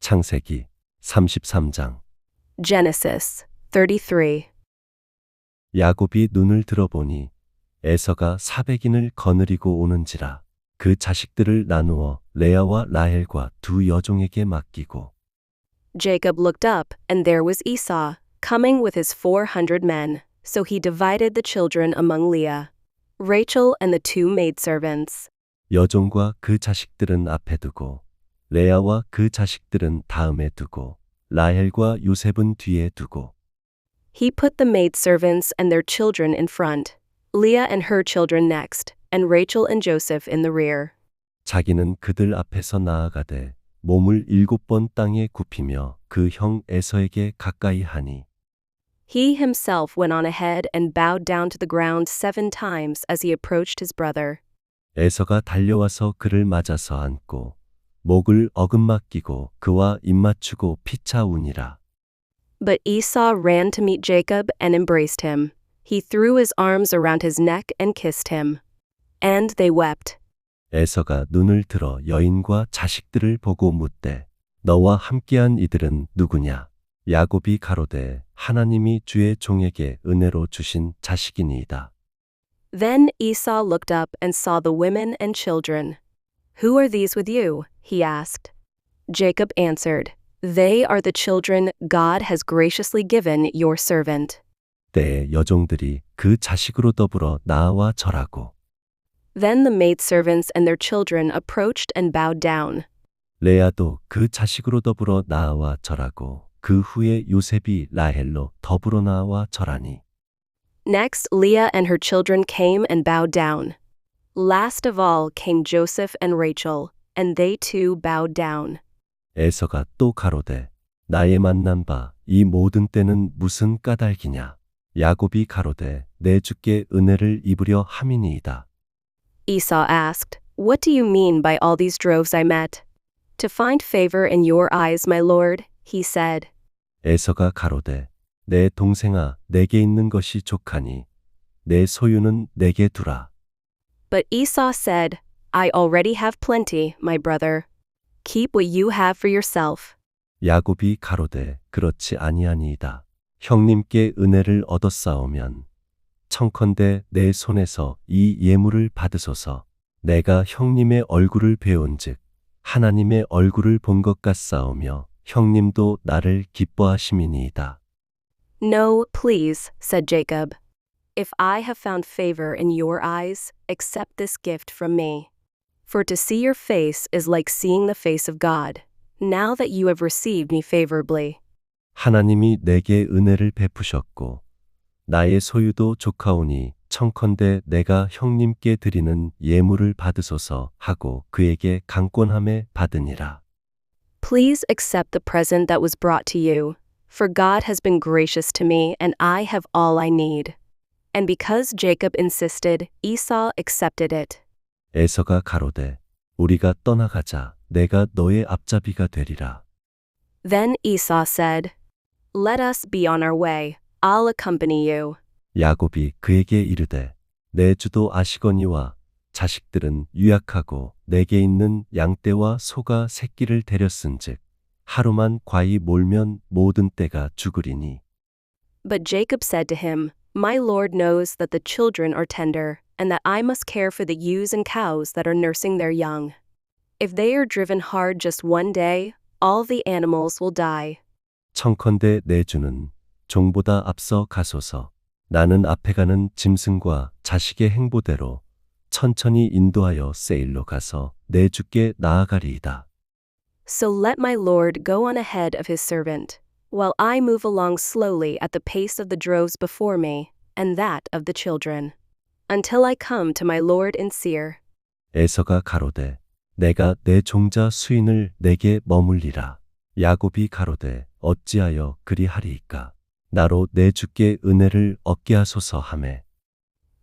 창세기 33장 Genesis 33. 야곱이 눈을 들어보니 에서가 사백인을 거느리고 오는지라 그 자식들을 나누어 레아와 라헬과 두 여종에게 맡기고 Jacob looked up, and there was Esau, coming with his four hundred men. So he divided the children among Leah, Rachel, and the two maidservants. 여종과 그 자식들은 앞에 두고 레아와 그 자식들은 다음에 두고 라헬과 요셉은 뒤에 두고 He put the maidservants and their children in front, Leah and her children next, and Rachel and Joseph in the rear. 자기는 그들 앞에서 나아가되 몸을 일곱 번 땅에 굽히며 그 형 에서에게 가까이 하니 He himself went on ahead and bowed down to the ground seven times as he approached his brother. 에서가 달려와서 그를 맞아서 안고 목을 어금맞기고 그와 입맞추고 피차우니라. But Esau ran to meet Jacob and embraced him. He threw his arms around his neck and kissed him. And they wept. 에서가 눈을 들어 여인과 자식들을 보고 묻되 너와 함께한 이들은 누구냐? 야곱이 가로되 하나님이 주의 종에게 은혜로 주신 자식이니이다. Then Esau looked up and saw the women and children. Who are these with you? he asked. Jacob answered, They are the children God has graciously given your servant. 때에 여종들이 그 자식으로 더불어 나와 절하고 Then the maidservants and their children approached and bowed down. 레아도 그 자식으로 더불어 나와 절하고 그 후에 요셉이 라헬로 더불어 나와 절하니 Next, Leah and her children came and bowed down. Last of all came Joseph and Rachel, and they too bowed down. 에서가 또 가로되 나의 만난 바 이 모든 때는 무슨 까닭이냐 야곱이 가로되 내 주께 은혜를 입으려 함이니이다 Esau asked, What do you mean by all these droves I met? To find favor in your eyes, my lord, he said. 에서가 가로되 내 동생아 내게 있는 것이 족하니 내 소유는 내게 두라 But Esau said, I already have plenty, my brother. Keep what you have for yourself. 야곱이 가로되 그렇지 아니하니이다 형님께 은혜를 얻었사오면 청컨대 내 손에서 이 예물을 받으소서 내가 형님의 얼굴을 배운즉 하나님의 얼굴을 본 것 같사오며 형님도 나를 기뻐하심이니이다 No, please, said Jacob. If I have found favor in your eyes, accept this gift from me. For to see your face is like seeing the face of God, now that you have received me favorably. 하나님이 내게 은혜를 베푸셨고 나의 소유도 조카오니 청컨대 내가 형님께 드리는 예물을 받으소서 하고 그에게 강권함에 받으니라. Please accept the present that was brought to you, for God has been gracious to me, and I have all I need. And because Jacob insisted, Esau accepted it. 에서가 가로되 우리가 떠나가자 내가 너의 앞잡이가 되리라. Then Esau said, Let us be on our way. I'll accompany you. 야곱이 그에게 이르되 내 주도 아시거니와 자식들은 유약하고 내게 있는 양떼와 소가 새끼를 데렸은즉 하루만 과히 몰면 모든 떼가 죽으리니 But Jacob said to him, My Lord knows that the children are tender, and that I must care for the ewes and cows that are nursing their young. If they are driven hard just one day, all the animals will die. 청컨대 내 주는 종보다 앞서 가소서 나는 앞에 가는 짐승과 자식의 행보대로 천천히 인도하여 세일로 가서 내 주께 나아가리이다. So let my Lord go on ahead of his servant, while I move along slowly at the pace of the droves before me, and that of the children, until I come to my Lord in Seir. 에서가 가로되 내가 내 종자 수인을 내게 머물리라. 야곱이 가로되 어찌하여 그리하리이까. 나로 내 주께 은혜를 얻게 하소서 하매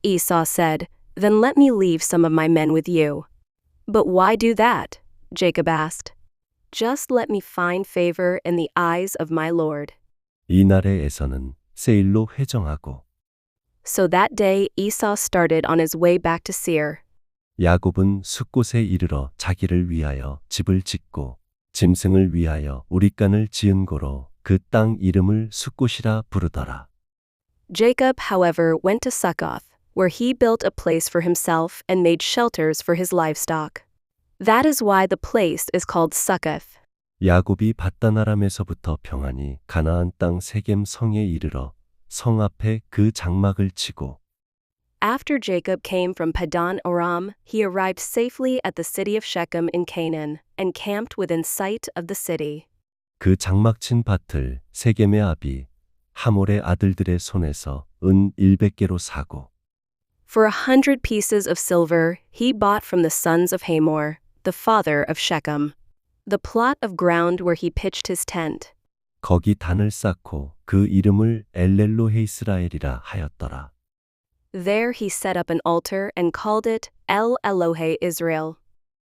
Esau said, Then let me leave some of my men with you. But why do that? Jacob asked. Just let me find favor in the eyes of my Lord. 이날에 에서는 세일로 회정하고 So that day Esau started on his way back to Seir. 야곱은 숫곳에 이르러 자기를 위하여 집을 짓고 짐승을 위하여 우리간을 지은 고로 그 땅 이름을 숫곳이라 부르더라. Jacob, however, went to Succoth, where he built a place for himself and made shelters for his livestock. That is why the place is called Succoth. 야곱이 바다나람에서부터 평안히 가나안 땅 세겜 성에 이르러 성 앞에 그 장막을 치고 After Jacob came from Padan Aram, he arrived safely at the city of Shechem in Canaan and camped within sight of the city. 그 장막 친 밭을 세겜의 아비 하몰의 아들들의 손에서 은 100개로 사고 For a hundred pieces of silver he bought from the sons of Hamor, the father of Shechem, the plot of ground where he pitched his tent. 거기 단을 쌓고 그 이름을 엘렐로헤 이스라엘이라 하였더라. There he set up an altar and called it El Elohe Israel.